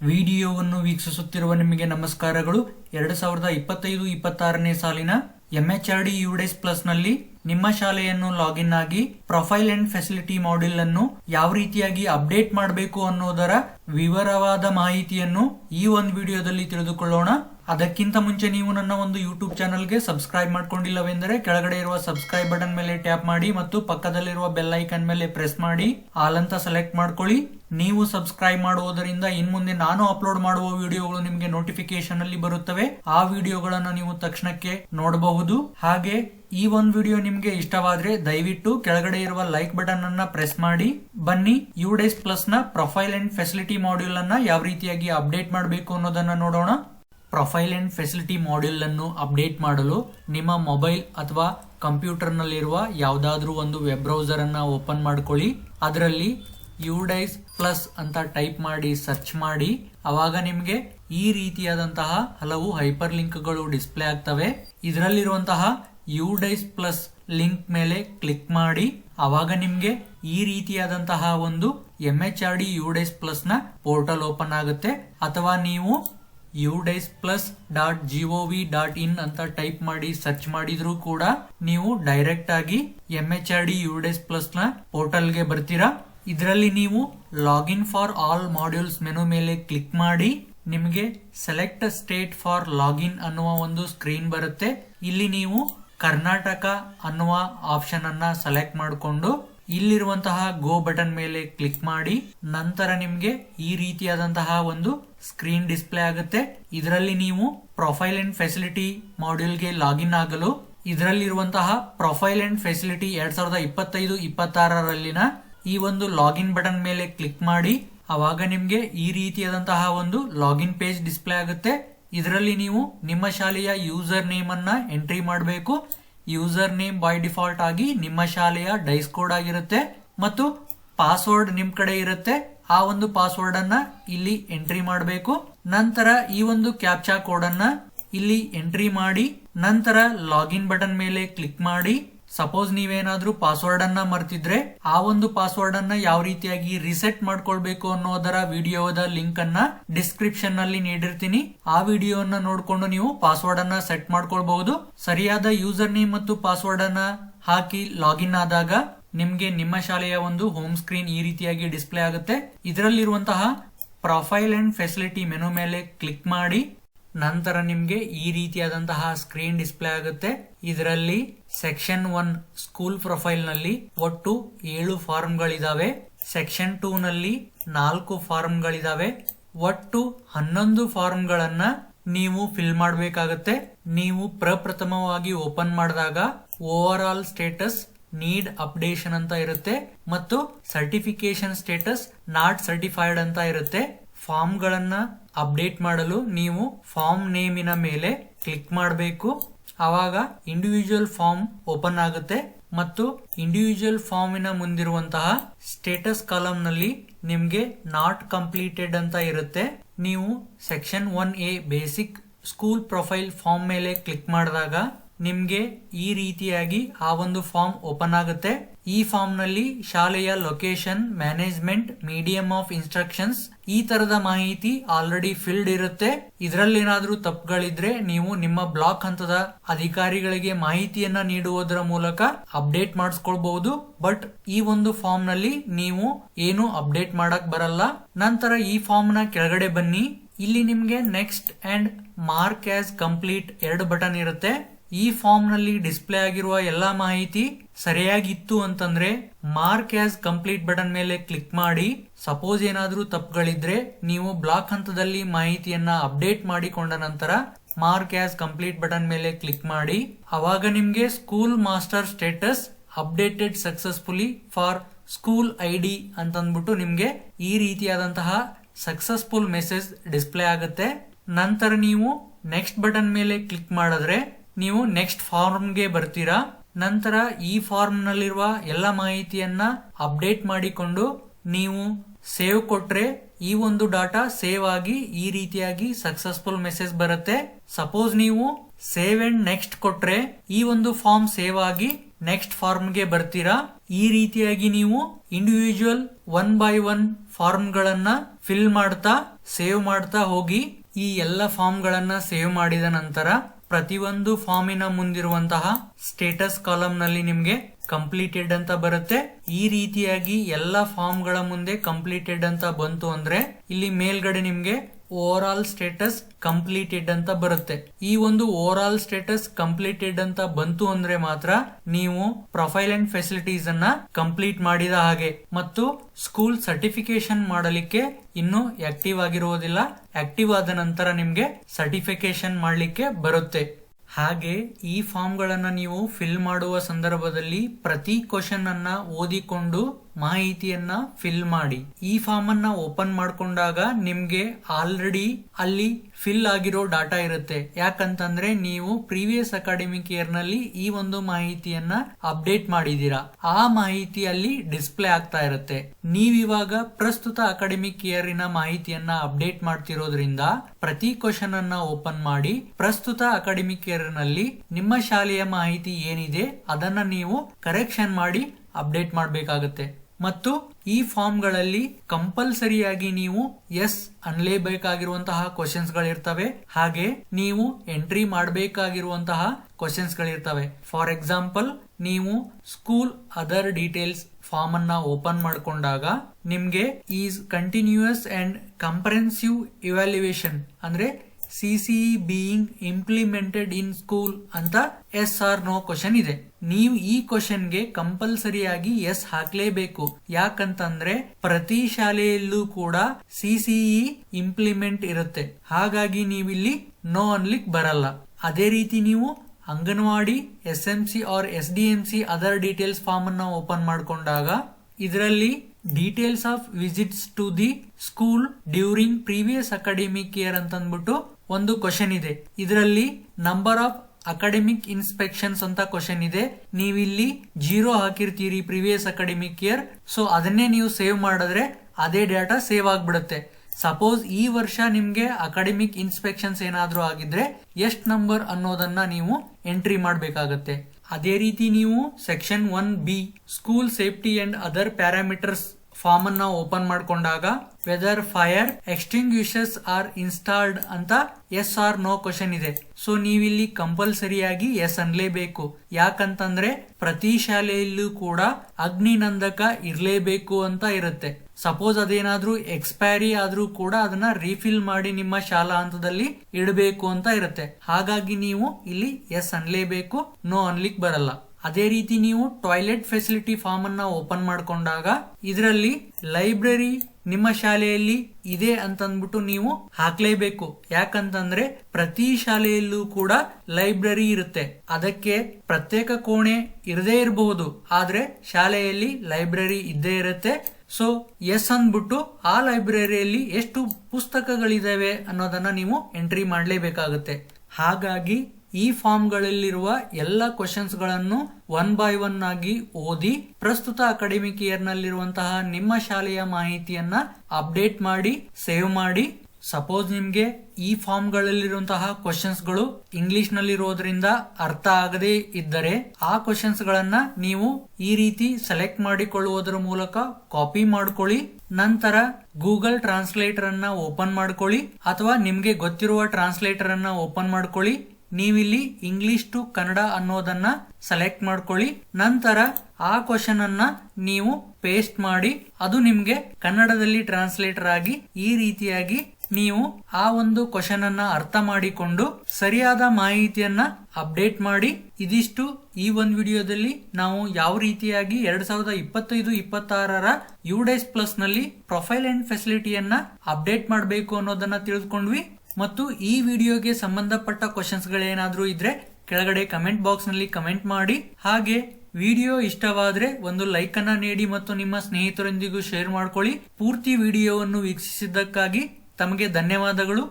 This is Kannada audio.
ವಿಡಿಯೋವನ್ನು ವೀಕ್ಷಿಸುತ್ತಿರುವ ನಿಮಗೆ ನಮಸ್ಕಾರಗಳು. ಎರಡು ಸಾವಿರದ ಇಪ್ಪತ್ತೈದು ಇಪ್ಪತ್ತಾರನೇ ಸಾಲಿನ ಎಂಎಚ್ಆರ್ಡಿ ಯುಡೆಸ್ ಪ್ಲಸ್ನಲ್ಲಿ ನಿಮ್ಮ ಶಾಲೆಯನ್ನು ಲಾಗಿನ್ ಆಗಿ ಪ್ರೊಫೈಲ್ ಅಂಡ್ ಫೆಸಿಲಿಟಿ ಮಾಡ್ಯೂಲ್ ಅನ್ನು ಯಾವ ರೀತಿಯಾಗಿ ಅಪ್ಡೇಟ್ ಮಾಡಬೇಕು ಅನ್ನೋದರ ವಿವರವಾದ ಮಾಹಿತಿಯನ್ನು ಈ ಒಂದು ವಿಡಿಯೋದಲ್ಲಿ ತಿಳಿದುಕೊಳ್ಳೋಣ. ಅದಕ್ಕಿಂತ ಮುಂಚೆ ನೀವು ನನ್ನ ಒಂದು ಯೂಟ್ಯೂಬ್ ಚಾನಲ್ಗೆ ಸಬ್ಸ್ಕ್ರೈಬ್ ಮಾಡ್ಕೊಂಡಿಲ್ಲವೆಂದರೆ ಕೆಳಗಡೆ ಇರುವ ಸಬ್ಸ್ಕ್ರೈಬ್ ಬಟನ್ ಮೇಲೆ ಟ್ಯಾಪ್ ಮಾಡಿ ಮತ್ತು ಪಕ್ಕದಲ್ಲಿರುವ ಬೆಲ್ ಐಕನ್ ಮೇಲೆ ಪ್ರೆಸ್ ಮಾಡಿ. ಆಲ್ ಅಂತ ಸೆಲೆಕ್ಟ್ ಮಾಡ್ಕೊಳ್ಳಿ. ನೀವು ಸಬ್ಸ್ಕ್ರೈಬ್ ಮಾಡುವುದರಿಂದ ಇನ್ಮುಂದೆ ನಾನು ಅಪ್ಲೋಡ್ ಮಾಡುವ ವಿಡಿಯೋಗಳು ನಿಮಗೆ ನೋಟಿಫಿಕೇಶನ್ ಅಲ್ಲಿ ಬರುತ್ತವೆ. ಆ ವಿಡಿಯೋಗಳನ್ನು ನೀವು ತಕ್ಷಣಕ್ಕೆ ನೋಡಬಹುದು. ಹಾಗೆ ಈ ಒಂದು ವಿಡಿಯೋ ನಿಮಗೆ ಇಷ್ಟವಾದ್ರೆ ದಯವಿಟ್ಟು ಕೆಳಗಡೆ ಇರುವ ಲೈಕ್ ಬಟನ್ ಅನ್ನ ಪ್ರೆಸ್ ಮಾಡಿ. ಬನ್ನಿ ಯುಡೇಸ್ ಪ್ಲಸ್ನ ಪ್ರೊಫೈಲ್ ಅಂಡ್ ಫೆಸಿಲಿಟಿ ಮಾಡ್ಯೂಲ್ ಅನ್ನ ಯಾವ ರೀತಿಯಾಗಿ ಅಪ್ಡೇಟ್ ಮಾಡಬೇಕು ಅನ್ನೋದನ್ನ ನೋಡೋಣ. ಪ್ರೊಫೈಲ್ ಅಂಡ್ ಫೆಸಿಲಿಟಿ ಮಾಡ್ಯೂಲ್ ಅನ್ನು ಅಪ್ಡೇಟ್ ಮಾಡಲು ನಿಮ್ಮ ಮೊಬೈಲ್ ಅಥವಾ ಕಂಪ್ಯೂಟರ್ನಲ್ಲಿರುವ ಯಾವುದಾದ್ರೂ ಒಂದು ವೆಬ್ ಬ್ರೌಸರ್ ಅನ್ನ ಓಪನ್ ಮಾಡ್ಕೊಳ್ಳಿ. ಅದರಲ್ಲಿ ಯುಡೈಸ್ ಪ್ಲಸ್ ಅಂತ ಟೈಪ್ ಮಾಡಿ ಸರ್ಚ್ ಮಾಡಿ. ಅವಾಗ ನಿಮಗೆ ಈ ರೀತಿಯಾದಂತಹ ಹಲವು ಹೈಪರ್ ಲಿಂಕ್ಗಳು ಡಿಸ್ಪ್ಲೇ ಆಗ್ತವೆ. ಇದರಲ್ಲಿರುವಂತಹ ಯುಡೈಸ್ ಪ್ಲಸ್ ಲಿಂಕ್ ಮೇಲೆ ಕ್ಲಿಕ್ ಮಾಡಿ. ಅವಾಗ ನಿಮ್ಗೆ ಈ ರೀತಿಯಾದಂತಹ ಒಂದು M H R D UDISE ಪ್ಲಸ್ನ portal open ಆಗುತ್ತೆ. ಅಥವಾ ನೀವು UDISE plus dot G O V dot in ಅಂತ ಟೈಪ್ ಮಾಡಿ ಸರ್ಚ್ ಮಾಡಿದ್ರು ಕೂಡ ನೀವು ಡೈರೆಕ್ಟ್ ಆಗಿ M H R D UDISE ಪ್ಲಸ್ನ ಪೋರ್ಟಲ್ಗೆ ಬರ್ತೀರಾ. ಇದರಲ್ಲಿ ನೀವು login for all modules menu ಮೇಲೆ ಕ್ಲಿಕ್ ಮಾಡಿ, ನಿಮಗೆ ಸೆಲೆಕ್ಟ್ ಸ್ಟೇಟ್ ಫಾರ್ ಲಾಗಿನ್ ಅನ್ನುವ ಒಂದು ಸ್ಕ್ರೀನ್ ಬರುತ್ತೆ. ಇಲ್ಲಿ ನೀವು ಕರ್ನಾಟಕ ಅನ್ನುವ ಆಪ್ಷನ್ ಅನ್ನ ಸೆಲೆಕ್ಟ್ ಮಾಡಿಕೊಂಡು ಇಲ್ಲಿರುವಂತಹ ಗೋ ಬಟನ್ ಮೇಲೆ ಕ್ಲಿಕ್ ಮಾಡಿ, ನಂತರ ನಿಮಗೆ ಈ ರೀತಿಯಾದಂತಹ ಒಂದು ಸ್ಕ್ರೀನ್ ಡಿಸ್ಪ್ಲೇ ಆಗುತ್ತೆ. ಇದರಲ್ಲಿ ನೀವು ಪ್ರೊಫೈಲ್ ಅಂಡ್ ಫೆಸಿಲಿಟಿ ಮಾಡ್ಯೂಲ್ಗೆ ಲಾಗಿನ್ ಆಗಲು, ಇದರಲ್ಲಿರುವಂತಹ ಪ್ರೊಫೈಲ್ ಅಂಡ್ ಫೆಸಿಲಿಟಿ ಎರಡ್ ಸಾವಿರದ ಇಪ್ಪತ್ತೈದು, ಇಪ್ಪತ್ತಾರರಲ್ಲಿನ ಈ ಒಂದು ಲಾಗಿನ್ ಬಟನ್ ಮೇಲೆ ಕ್ಲಿಕ್ ಮಾಡಿ, ಅವಾಗ ನಿಮಗೆ ಈ ರೀತಿಯಾದಂತಹ ಒಂದು ಲಾಗಿನ್ ಪೇಜ್ ಡಿಸ್ಪ್ಲೇ ಆಗುತ್ತೆ. ಇದರಲ್ಲಿ ನೀವು ನಿಮ್ಮ ಶಾಲೆಯ ಯೂಸರ್ ನೇಮ್ ಅನ್ನ ಎಂಟ್ರಿ ಮಾಡಬೇಕು. ಯೂಸರ್ ನೇಮ್ ಬೈ ಡಿಫಾಲ್ಟ್ ಆಗಿ ನಿಮ್ಮ ಶಾಲೆಯ ಡೈಸ್ ಕೋಡ್ ಆಗಿರುತ್ತೆ ಮತ್ತು ಪಾಸ್ವರ್ಡ್ ನಿಮ್ಮ ಕಡೆ ಇರುತ್ತೆ. ಆ ಒಂದು ಪಾಸ್ವರ್ಡ್ ಅನ್ನ ಇಲ್ಲಿ ಎಂಟ್ರಿ ಮಾಡಬೇಕು. ನಂತರ ಈ ಒಂದು ಕ್ಯಾಪ್ಚಾ ಕೋಡ್ ಅನ್ನ ಇಲ್ಲಿ ಎಂಟ್ರಿ ಮಾಡಿ. ನಂತರ ಲಾಗಿನ್ ಬಟನ್ ಮೇಲೆ ಕ್ಲಿಕ್ ಮಾಡಿ. ಸಪೋಸ್ ನೀವೇನಾದ್ರೂ ಪಾಸ್ವರ್ಡ್ ಅನ್ನ ಮರ್ತಿದ್ರೆ ಆ ಒಂದು ಪಾಸ್ವರ್ಡ್ ಅನ್ನ ಯಾವ ರೀತಿಯಾಗಿ ರಿಸೆಟ್ ಮಾಡ್ಕೊಳ್ಬೇಕು ಅನ್ನೋದರ ವಿಡಿಯೋದ ಲಿಂಕ್ ಅನ್ನ ಡಿಸ್ಕ್ರಿಪ್ಷನ್ನಲ್ಲಿ ನೀಡಿರ್ತೀನಿ. ಆ ವಿಡಿಯೋನ ನೋಡ್ಕೊಂಡು ನೀವು ಪಾಸ್ವರ್ಡ್ ಅನ್ನ ಸೆಟ್ ಮಾಡ್ಕೊಳ್ಬಹುದು. ಸರಿಯಾದ ಯೂಸರ್ ನೇಮ್ ಮತ್ತು ಪಾಸ್ವರ್ಡ್ ಅನ್ನ ಹಾಕಿ ಲಾಗಿನ್ ಆದಾಗ ನಿಮ್ಗೆ ನಿಮ್ಮ ಶಾಲೆಯ ಒಂದು ಹೋಮ್ ಸ್ಕ್ರೀನ್ ಈ ರೀತಿಯಾಗಿ ಡಿಸ್ಪ್ಲೇ ಆಗುತ್ತೆ. ಇದರಲ್ಲಿರುವಂತಹ ಪ್ರೊಫೈಲ್ ಅಂಡ್ ಫೆಸಿಲಿಟಿ ಮೆನು ಮೇಲೆ ಕ್ಲಿಕ್ ಮಾಡಿ ನಂತರ ನಿಮಗೆ ಈ ರೀತಿಯಾದಂತಹ ಸ್ಕ್ರೀನ್ ಡಿಸ್ಪ್ಲೇ ಆಗುತ್ತೆ. ಇದರಲ್ಲಿ ಸೆಕ್ಷನ್ ಒನ್ ಸ್ಕೂಲ್ ಪ್ರೊಫೈಲ್ನಲ್ಲಿ ಒಟ್ಟು ಏಳು ಫಾರ್ಮ್ಗಳಿದಾವೆ ಸೆಕ್ಷನ್ ಟೂ ನಲ್ಲಿ ನಾಲ್ಕು ಫಾರ್ಮ್ಗಳಿದಾವೆ ಒಟ್ಟು ಹನ್ನೊಂದು ಫಾರ್ಮ್ಗಳನ್ನ ನೀವು ಫಿಲ್ ಮಾಡಬೇಕಾಗತ್ತೆ. ನೀವು ಪ್ರಪ್ರಥಮವಾಗಿ ಓಪನ್ ಮಾಡಿದಾಗ overall status need updation ಅಂತ ಇರುತ್ತೆ. ಮತ್ತು ಸರ್ಟಿಫಿಕೇಶನ್ ಸ್ಟೇಟಸ್ ನಾಟ್ ಸರ್ಟಿಫೈಡ್ ಅಂತ ಇರುತ್ತೆ. ಫಾರ್ಮ್ ಗಳನ್ನ ಅಪ್ಡೇಟ್ ಮಾಡಲು ನೀವು ಫಾರ್ಮ್ ನೇಮಿನ ಮೇಲೆ ಕ್ಲಿಕ್ ಮಾಡಬೇಕು. ಆವಾಗ ಇಂಡಿವಿಜುವಲ್ ಫಾರ್ಮ್ ಓಪನ್ ಆಗುತ್ತೆ ಮತ್ತು ಇಂಡಿವಿಜುವಲ್ ಫಾರ್ಮಿನ ಮುಂದಿರುವಂತಹ ಸ್ಟೇಟಸ್ ಕಾಲಮ್ನಲ್ಲಿ ನಿಮಗೆ ನಿಮ್ಗೆ ನಾಟ್ ಕಂಪ್ಲೀಟೆಡ್ ಅಂತ ಇರುತ್ತೆ. ನೀವು section one A basic school profile form ಮೇಲೆ ಕ್ಲಿಕ್ ಮಾಡಿದಾಗ ನಿಮಗೆ ಈ ರೀತಿಯಾಗಿ ಆ ಒಂದು ಫಾರ್ಮ್ ಓಪನ್ ಆಗುತ್ತೆ. ಈ ಫಾರ್ಮ್ನಲ್ಲಿ ಶಾಲೆಯ location management medium of instructions ಈ ತರದ ಮಾಹಿತಿ ಆಲ್ರೆಡಿ ಫಿಲ್ಡ್ ಇರುತ್ತೆ. ಇದರಲ್ಲಿ ಏನಾದ್ರೂ ತಪ್ಪುಗಳಿದ್ರೆ ನೀವು ನಿಮ್ಮ ಬ್ಲಾಕ್ ಹಂತದ ಅಧಿಕಾರಿಗಳಿಗೆ ಮಾಹಿತಿಯನ್ನ ನೀಡುವುದರ ಮೂಲಕ ಅಪ್ಡೇಟ್ ಮಾಡಿಸ್ಕೊಳ್ಬಹುದು. ಬಟ್ ಈ ಒಂದು ಫಾರ್ಮ್ನಲ್ಲಿ ನೀವು ಏನು ಅಪ್ಡೇಟ್ ಮಾಡಕ್ ಬರಲ್ಲ. ನಂತರ ಈ ಫಾರ್ಮ್ನ ಕೆಳಗಡೆ ಬನ್ನಿ. ಇಲ್ಲಿ ನಿಮ್ಗೆ next and mark as complete ಎರಡು ಬಟನ್ ಇರುತ್ತೆ. ಈ ಫಾರ್ಮ್ನಲ್ಲಿ ಡಿಸ್ಪ್ಲೇ ಆಗಿರುವ ಎಲ್ಲಾ ಮಾಹಿತಿ ಸರಿಯಾಗಿತ್ತು ಅಂತಂದ್ರೆ ಮಾರ್ಕ್ ಆಸ್ ಕಂಪ್ಲೀಟ್ ಬಟನ್ ಮೇಲೆ ಕ್ಲಿಕ್ ಮಾಡಿ, ಸಪೋಸ್ ಏನಾದರೂ ತಪ್ಪುಗಳಿದ್ರೆ ನೀವು ಬ್ಲಾಕ್ ಹಂತದಲ್ಲಿ ಮಾಹಿತಿಯನ್ನ ಅಪ್ಡೇಟ್ ಮಾಡಿಕೊಂಡ ನಂತರ ಮಾರ್ಕ್ ಆಸ್ ಕಂಪ್ಲೀಟ್ ಬಟನ್ ಮೇಲೆ ಕ್ಲಿಕ್ ಮಾಡಿ, ಅವಾಗ ನಿಮ್ಗೆ school master status updated successfully for school I D ಅಂತಂದ್ಬಿಟ್ಟು ನಿಮ್ಗೆ ಈ ರೀತಿಯಾದಂತಹ ಸಕ್ಸಸ್ಫುಲ್ ಮೆಸೇಜ್ ಡಿಸ್ಪ್ಲೇ ಆಗುತ್ತೆ. ನಂತರ ನೀವು ನೆಕ್ಸ್ಟ್ ಬಟನ್ ಮೇಲೆ ಕ್ಲಿಕ್ ಮಾಡಿದ್ರೆ ನೀವು ನೆಕ್ಸ್ಟ್ ಫಾರ್ಮ್ಗೆ ಬರ್ತೀರಾ. ನಂತರ ಈ ಫಾರ್ಮ್ ನಲ್ಲಿರುವ ಎಲ್ಲ ಮಾಹಿತಿಯನ್ನ ಅಪ್ಡೇಟ್ ಮಾಡಿಕೊಂಡು ನೀವು ಸೇವ್ ಕೊಟ್ರೆ ಈ ಒಂದು ಡಾಟಾ ಸೇವ್ ಆಗಿ ಈ ರೀತಿಯಾಗಿ ಸಕ್ಸಸ್ಫುಲ್ ಮೆಸೇಜ್ ಬರುತ್ತೆ. ಸಪೋಸ್ ನೀವು ಸೇವ್ ಅಂಡ್ ನೆಕ್ಸ್ಟ್ ಕೊಟ್ರೆ ಈ ಒಂದು ಫಾರ್ಮ್ ಸೇವ್ ಆಗಿ ನೆಕ್ಸ್ಟ್ ಫಾರ್ಮ್ಗೆ ಬರ್ತೀರಾ. ಈ ರೀತಿಯಾಗಿ ನೀವು individual one by one form ಗಳನ್ನ ಫಿಲ್ ಮಾಡ್ತಾ, ಸೇವ್ ಮಾಡ್ತಾ ಹೋಗಿ ಈ ಎಲ್ಲ ಫಾರ್ಮ್ ಗಳನ್ನ ಸೇವ್ ಮಾಡಿದ ನಂತರ ಪ್ರತಿಯೊಂದು ಫಾರ್ಮಿನ ಮುಂದಿರುವಂತಹ ಸ್ಟೇಟಸ್ ಕಾಲಮ್ನಲ್ಲಿ ನಿಮ್ಗೆ ಕಂಪ್ಲೀಟೆಡ್ ಅಂತ ಬರುತ್ತೆ. ಈ ರೀತಿಯಾಗಿ ಎಲ್ಲ ಫಾರ್ಮ್ಗಳ ಮುಂದೆ ಕಂಪ್ಲೀಟೆಡ್ ಅಂತ ಬಂತು ಅಂದ್ರೆ ಇಲ್ಲಿ ಮೇಲ್ಗಡೆ ನಿಮ್ಗೆ ಓವರ್ ಆಲ್ ಸ್ಟೇಟಸ್ ಕಂಪ್ಲೀಟೆಡ್ ಅಂತ ಬರುತ್ತೆ. ಈ ಒಂದು ಓವರ್ ಆಲ್ ಸ್ಟೇಟಸ್ ಕಂಪ್ಲೀಟೆಡ್ ಅಂತ ಬಂತು ಅಂದ್ರೆ ಮಾತ್ರ ನೀವು ಪ್ರೊಫೈಲ್ ಅಂಡ್ ಫೆಸಿಲಿಟೀಸ್ ಅನ್ನ ಕಂಪ್ಲೀಟ್ ಮಾಡಿದ ಹಾಗೆ. ಮತ್ತು ಸ್ಕೂಲ್ ಸರ್ಟಿಫಿಕೇಶನ್ ಮಾಡಲಿಕ್ಕೆ ಇನ್ನು ಆಕ್ಟಿವ್ ಆಗಿರುವುದಿಲ್ಲ ಆಕ್ಟಿವ್ ಆದ ನಂತರ ನಿಮ್ಗೆ ಸರ್ಟಿಫಿಕೇಶನ್ ಮಾಡಲಿಕ್ಕೆ ಬರುತ್ತೆ. ಹಾಗೆ ಈ ಫಾರ್ಮ್ ಗಳನ್ನ ನೀವು ಫಿಲ್ ಮಾಡುವ ಸಂದರ್ಭದಲ್ಲಿ ಪ್ರತಿ ಕ್ವಶನ್ ಅನ್ನ ಓದಿಕೊಂಡು ಮಾಹಿತಿಯನ್ನ ಫಿಲ್ ಮಾಡಿ. ಈ ಫಾರ್ಮ್ ಅನ್ನ ಓಪನ್ ಮಾಡ್ಕೊಂಡಾಗ ನಿಮ್ಗೆ ಆಲ್ರೆಡಿ ಅಲ್ಲಿ ಫಿಲ್ ಆಗಿರೋ ಡಾಟಾ ಇರುತ್ತೆ. ಯಾಕಂತಂದ್ರೆ ನೀವು ಪ್ರೀವಿಯಸ್ ಅಕಾಡೆಮಿಕ್ ಇಯರ್ನಲ್ಲಿ ಈ ಒಂದು ಮಾಹಿತಿಯನ್ನ ಅಪ್ಡೇಟ್ ಮಾಡಿದೀರಾ. ಆ ಮಾಹಿತಿ ಅಲ್ಲಿ ಡಿಸ್ಪ್ಲೇ ಆಗ್ತಾ ಇರುತ್ತೆ. ನೀವಿವಾಗ ಪ್ರಸ್ತುತ ಅಕಾಡೆಮಿಕ್ ಇಯರಿನ ಮಾಹಿತಿಯನ್ನ ಅಪ್ಡೇಟ್ ಮಾಡ್ತಿರೋದ್ರಿಂದ ಪ್ರತಿ ಕ್ವಶನ್ ಅನ್ನ ಓಪನ್ ಮಾಡಿ ಪ್ರಸ್ತುತ ಅಕಾಡೆಮಿಕ್ ಇಯರ್ನಲ್ಲಿ ನಿಮ್ಮ ಶಾಲೆಯ ಮಾಹಿತಿ ಏನಿದೆ ಅದನ್ನ ನೀವು ಕರೆಕ್ಷನ್ ಮಾಡಿ ಅಪ್ಡೇಟ್ ಮಾಡಬೇಕಾಗುತ್ತೆ. ಮತ್ತು ಈ ಫಾರ್ಮ್ಗಳಲ್ಲಿ ಕಂಪಲ್ಸರಿಯಾಗಿ ನೀವು ಎಸ್ ಅನ್ಲೇಬೇಕಾಗಿರುವಂತಹ ಕ್ವಶನ್ಸ್ ಗಳಿರ್ತವೆ. ಹಾಗೆ ನೀವು ಎಂಟ್ರಿ ಮಾಡಬೇಕಾಗಿರುವಂತಹ ಕ್ವಶನ್ಸ್ ಗಳಿರ್ತವೆ. ಫಾರ್ ಎಕ್ಸಾಂಪಲ್ ನೀವು ಸ್ಕೂಲ್ ಅದರ್ ಡೀಟೇಲ್ಸ್ ಫಾರ್ಮ್ ಅನ್ನ ಓಪನ್ ಮಾಡಿಕೊಂಡಾಗ ನಿಮ್ಗೆ is continuous and comprehensive evaluation ಅಂದ್ರೆ CCE being implemented in school ಅಂತ ಎಸ್ ಆರ್ ನೋ ಕ್ವಶನ್ ಇದೆ. ನೀವು ಈ ಕ್ವಶನ್ಗೆ ಕಂಪಲ್ಸರಿಯಾಗಿ ಎಸ್ ಹಾಕ್ಲೇಬೇಕು. ಯಾಕಂತಂದ್ರೆ ಪ್ರತಿ ಶಾಲೆಯಲ್ಲೂ ಕೂಡ ಸಿಸಿಇ ಇಂಪ್ಲಿಮೆಂಟ್ ಇರುತ್ತೆ. ಹಾಗಾಗಿ ನೀವಿಲ್ಲಿ ನೋ ಅನ್ಲಿಕ್ ಬರಲ್ಲ. ಅದೇ ರೀತಿ ನೀವು anganwadi S M C R S D M C other details form ಅನ್ನ ಓಪನ್ ಮಾಡಿಕೊಂಡಾಗ ಇದರಲ್ಲಿ details of visits to the school during previous academic year ಅಂತ ಅಂದ್ಬಿಟ್ಟು ಒಂದು ಕ್ವಶನ್ ಇದೆ. ಇದರಲ್ಲಿ ನಂಬರ್ ಆಫ್ ಅಕಾಡೆಮಿಕ್ ಇನ್ಸ್ಪೆಕ್ಷನ್ಸ್ ಅಂತ ಕ್ವಶನ್ ಇದೆ. ನೀವಿಲ್ಲಿ ಜೀರೋ ಹಾಕಿರ್ತೀರಿ ಪ್ರಿವಿಯಸ್ ಅಕಾಡೆಮಿಕ್ ಇಯರ್ ಸೊ ಅದನ್ನೇ ನೀವು ಸೇವ್ ಮಾಡಿದ್ರೆ ಅದೇ ಡೇಟಾ ಸೇವ್ ಆಗಿಬಿಡುತ್ತೆ. ಸಪೋಸ್ ಈ ವರ್ಷ ನಿಮ್ಗೆ ಅಕಾಡೆಮಿಕ್ ಇನ್ಸ್ಪೆಕ್ಷನ್ಸ್ ಏನಾದರೂ ಆಗಿದ್ರೆ ಎಷ್ಟ್ ನಂಬರ್ ಅನ್ನೋದನ್ನ ನೀವು ಎಂಟ್ರಿ ಮಾಡಬೇಕಾಗತ್ತೆ. ಅದೇ ರೀತಿ ನೀವು section one B school safety and other parameters form ಅನ್ನ ಓಪನ್ ಮಾಡ್ಕೊಂಡಾಗ whether fire extinguishers are installed ಅಂತ ಎಸ್ ಆರ್ ನೋ ಕ್ವಶನ್ ಇದೆ. ಸೊ ನೀವಿಲ್ಲಿ ಕಂಪಲ್ಸರಿಯಾಗಿ ಎಸ್ ಅನ್ಲೇಬೇಕು. ಯಾಕಂತಂದ್ರೆ ಪ್ರತಿ ಶಾಲೆಯಲ್ಲೂ ಕೂಡ ಅಗ್ನಿನಂದಕ ಇರಲೇಬೇಕು ಅಂತ ಇರುತ್ತೆ. ಸಪೋಸ್ ಅದೇನಾದ್ರೂ ಎಕ್ಸ್ಪೈರಿ ಆದ್ರೂ ಕೂಡ ಅದನ್ನ ರೀಫಿಲ್ ಮಾಡಿ ನಿಮ್ಮ ಶಾಲಾ ಹಂತದಲ್ಲಿ ಇಡಬೇಕು ಅಂತ ಇರುತ್ತೆ. ಹಾಗಾಗಿ ನೀವು ಇಲ್ಲಿ ಎಸ್ ಅನ್ಲೇಬೇಕು ನೋ ಅನ್ಲಿಕ್ ಬರಲ್ಲ. ಅದೇ ರೀತಿ ನೀವು ಟಾಯ್ಲೆಟ್ ಫೆಸಿಲಿಟಿ ಫಾರ್ಮ್ ಅನ್ನ ಓಪನ್ ಮಾಡಿಕೊಂಡಾಗ ಇದರಲ್ಲಿ ಲೈಬ್ರರಿ ನಿಮ್ಮ ಶಾಲೆಯಲ್ಲಿ ಇದೆ ಅಂತಂದ್ಬಿಟ್ಟು ನೀವು ಹಾಕ್ಲೇಬೇಕು. ಯಾಕಂತಂದ್ರೆ ಪ್ರತಿ ಶಾಲೆಯಲ್ಲೂ ಕೂಡ ಲೈಬ್ರರಿ ಇರುತ್ತೆ. ಅದಕ್ಕೆ ಪ್ರತ್ಯೇಕ ಕೋಣೆ ಇರದೇ ಇರಬಹುದು. ಆದ್ರೆ ಶಾಲೆಯಲ್ಲಿ ಲೈಬ್ರರಿ ಇದ್ದೇ ಇರುತ್ತೆ. ಸೊ ಎಸ್ ಅಂದ್ಬಿಟ್ಟು ಆ ಲೈಬ್ರರಿಯಲ್ಲಿ ಎಷ್ಟು ಪುಸ್ತಕಗಳಿದಾವೆ ಅನ್ನೋದನ್ನ ನೀವು ಎಂಟ್ರಿ ಮಾಡಲೇಬೇಕಾಗುತ್ತೆ. ಹಾಗಾಗಿ ಈ ಫಾರ್ಮ್ಗಳಲ್ಲಿರುವ ಎಲ್ಲ ಕ್ವಶನ್ಸ್ಗಳನ್ನು ಒನ್ ಬೈ ಒನ್ ಆಗಿ ಓದಿ ಪ್ರಸ್ತುತ ಅಕಾಡೆಮಿಕ್ ಇಯರ್ ನಲ್ಲಿರುವಂತಹ ನಿಮ್ಮ ಶಾಲೆಯ ಮಾಹಿತಿಯನ್ನ ಅಪ್ಡೇಟ್ ಮಾಡಿ, ಸೇವ್ ಮಾಡಿ. ಸಪೋಸ್ ನಿಮಗೆ ಈ ಫಾರ್ಮ್ಗಳಲ್ಲಿರುವಂತಹ ಗಳಲ್ಲಿರುವಂತಹ ಕ್ವಶನ್ಸ್ಗಳು ಇಂಗ್ಲಿಷ್ ನಲ್ಲಿರೋದ್ರಿಂದ ಅರ್ಥ ಆಗದೇ ಇದ್ದರೆ ಆ ಕ್ವಶನ್ಸ್ ಗಳನ್ನ ನೀವು ಈ ರೀತಿ ಸೆಲೆಕ್ಟ್ ಮಾಡಿಕೊಳ್ಳುವುದರ ಮೂಲಕ ಕಾಪಿ ಮಾಡ್ಕೊಳ್ಳಿ. ನಂತರ ಗೂಗಲ್ ಟ್ರಾನ್ಸ್ಲೇಟರ್ ಅನ್ನ ಓಪನ್ ಮಾಡ್ಕೊಳ್ಳಿ ಅಥವಾ ನಿಮಗೆ ಗೊತ್ತಿರುವ ಟ್ರಾನ್ಸ್ಲೇಟರ್ ಅನ್ನ ಓಪನ್ ಮಾಡ್ಕೊಳ್ಳಿ. ನೀವಿಲ್ಲಿ ಇಂಗ್ಲಿಷ್ ಟು ಕನ್ನಡ ಅನ್ನೋದನ್ನ ಸೆಲೆಕ್ಟ್ ಮಾಡ್ಕೊಳ್ಳಿ. ನಂತರ ಆ ಕ್ವಶನ್ ಅನ್ನ ನೀವು ಪೇಸ್ಟ್ ಮಾಡಿ, ಅದು ನಿಮ್ಗೆ ಕನ್ನಡದಲ್ಲಿ ಟ್ರಾನ್ಸ್ಲೇಟರ್ ಆಗಿ ಈ ರೀತಿಯಾಗಿ ನೀವು ಆ ಒಂದು ಕ್ವಶನ್ ಅನ್ನ ಅರ್ಥ ಮಾಡಿಕೊಂಡು ಸರಿಯಾದ ಮಾಹಿತಿಯನ್ನ ಅಪ್ಡೇಟ್ ಮಾಡಿ. ಇದಿಷ್ಟು ಈ ಒಂದು ವಿಡಿಯೋದಲ್ಲಿ ನಾವು ಯಾವ ರೀತಿಯಾಗಿ ಎರಡ್ ಸಾವಿರದ ಇಪ್ಪತ್ತೈದು, ಇಪ್ಪತ್ತಾರರ ಯುಡೇಸ್ ಪ್ಲಸ್ನಲ್ಲಿ ಪ್ರೊಫೈಲ್ ಅಂಡ್ ಫೆಸಿಲಿಟಿಯನ್ನ ಅಪ್ಡೇಟ್ ಮಾಡಬೇಕು ಅನ್ನೋದನ್ನ ತಿಳಿದುಕೊಂಡ್ವಿ. ಮತ್ತು ಈ ವಿಡಿಯೋಗೆ ಸಂಬಂಧಪಟ್ಟ ಕ್ವಶನ್ಸ್ ಗಳೇನಾದ್ರೂ ಇದ್ರೆ ಕೆಳಗಡೆ ಕಮೆಂಟ್ ಬಾಕ್ಸ್ನಲ್ಲಿ ಕಮೆಂಟ್ ಮಾಡಿ. ಹಾಗೆ ವಿಡಿಯೋ ಇಷ್ಟವಾದ್ರೆ ಒಂದು ಲೈಕ್ ಅನ್ನ ನೀಡಿ ಮತ್ತು ನಿಮ್ಮ ಸ್ನೇಹಿತರೊಂದಿಗೂ ಶೇರ್ ಮಾಡ್ಕೊಳ್ಳಿ. ಪೂರ್ತಿ ವಿಡಿಯೋವನ್ನು ವೀಕ್ಷಿಸಿದ್ದಕ್ಕಾಗಿ ತಮಗೆ ಧನ್ಯವಾದಗಳು.